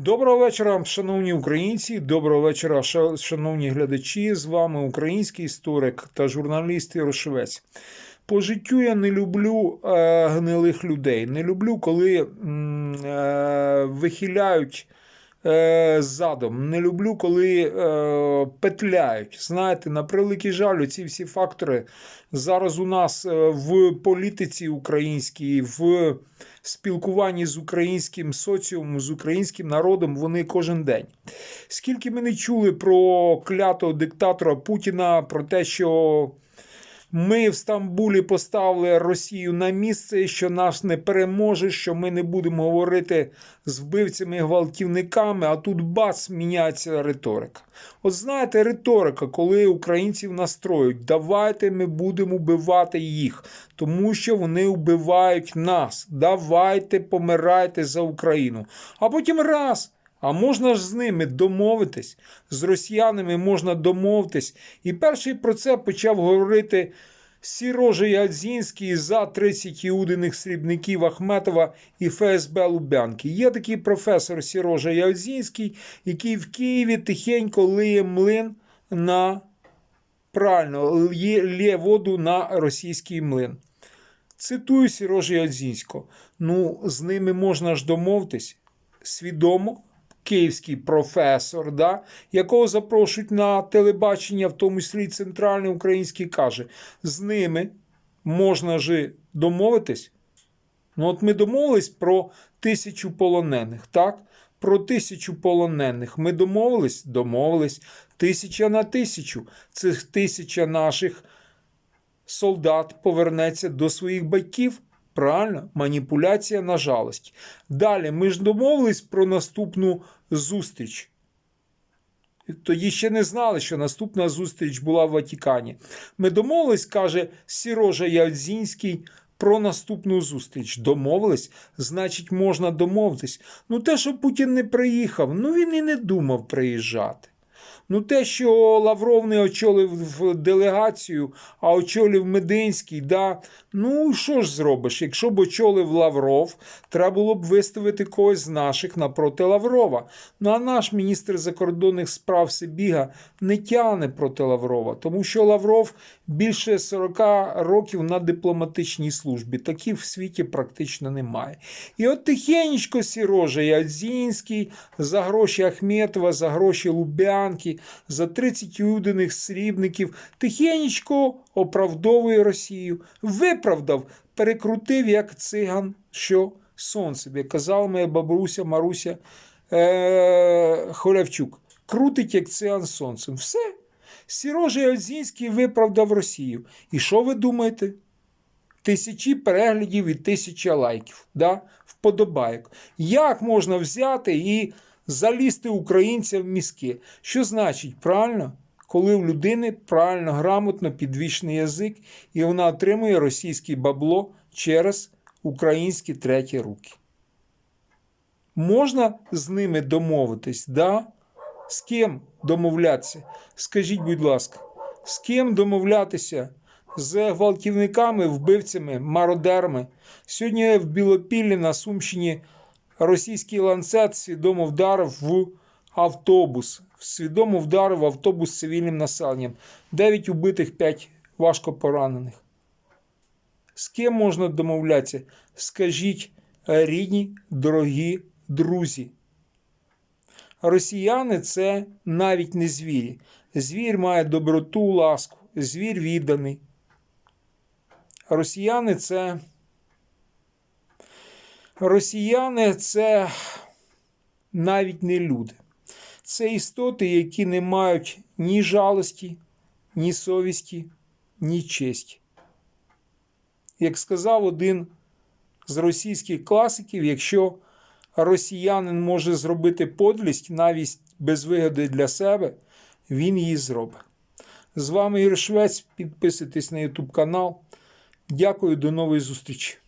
Доброго вечора, шановні українці. Доброго вечора, шановні глядачі. З вами український історик та журналіст Ярошевець. По життю я не люблю е, гнилих людей. Не люблю, коли е, вихиляють е, задом. Не люблю, коли е, петляють. Знаєте, на превеликий жаль, ці всі фактори зараз у нас е, в політиці українській, в спілкуванні з українським соціумом, з українським народом, вони кожен день. Скільки ми не чули про клятого диктатора Путіна, про те, що ми в Стамбулі поставили Росію на місце, що нас не переможе, що ми не будемо говорити з вбивцями і гвалтівниками, а тут бац, міняється риторика. От знаєте, риторика, коли українців настроюють, давайте ми будемо вбивати їх, тому що вони вбивають нас. Давайте помирайте за Україну. А потім раз. А можна ж з ними домовитись, з росіянами можна домовитись. І перший про це почав говорити Сірожа Ядзінський за 30 іудиних срібників Ахметова і ФСБ Лубянки. Є такий професор Сірожа Ядзінський, який в Києві тихенько лиє млин на правильно, лє, лє воду на російський млин. Цитую Сірожа Ядзінського. Ну, з ними можна ж домовитись свідомо. Київський професор, да, якого запрошують на телебачення, в тому числі центральний український, каже: з ними можна ж домовитись. Ну, от ми домовились про тисячу полонених, так? Про тисячу полонених. Ми домовились? Домовились. Тисяча на тисячу. Цих тисяча наших солдат повернеться до своїх батьків. Правильно, маніпуляція на жалость. Далі ми ж домовились про наступну зустріч. Тоді ще не знали, що наступна зустріч була в Ватикані. Ми домовились, каже Сірожа Ядзінський, про наступну зустріч. Домовились, значить, можна домовитись. Ну, те, що Путін не приїхав, ну він і не думав приїжджати. Ну, те, що Лавров не очолив делегацію, а очолив Мединський, да. ну що ж зробиш? Якщо б очолив Лавров, треба було б виставити когось з наших напроти Лаврова. Ну а наш міністр закордонних справ Сибіга не тягне проти Лаврова, тому що Лавров більше 40 років на дипломатичній службі. Таких в світі практично немає. І от тихенечко Сірожа Ядзінський за гроші Ахметова, за гроші Лубянки, за 30 юдиних срібників, тихенечко оправдовує Росію. Виправдав, перекрутив як циган, що сонце, як казала моя бабуся Маруся е- Холявчук. Крутить як циган сонцем. Все. Сірожа Ядзінський виправдав Росію. І що ви думаєте? Тисячі переглядів і тисяча лайків, да? вподобайок. Як можна взяти і залізти українцям в мізки? Що значить правильно? Коли в людини правильно, грамотно підвішений язик, і вона отримує російське бабло через українські треті руки. Можна з ними домовитись, да? З ким домовлятися? Скажіть, будь ласка, з ким домовлятися? З гвалтівниками, вбивцями, мародерами. Сьогодні в Білопіллі на Сумщині російський ланцет свідомо вдарив в автобус. Свідомо вдарив в автобус з цивільним населенням. 9 убитих, 5 важко поранених. З ким можна домовлятися? Скажіть, рідні, дорогі друзі. Росіяни це навіть не звірі. Звір має доброту, ласку, звір відданий. Росіяни це. Росіяни це навіть не люди. Це істоти, які не мають ні жалості, ні совісті, ні честі. Як сказав один з російських класиків, якщо росіянин може зробити подлість навіть без вигоди для себе, він її зробить. З вами Ігор Швець. Підписуйтесь на YouTube канал. Дякую, до нової зустрічі.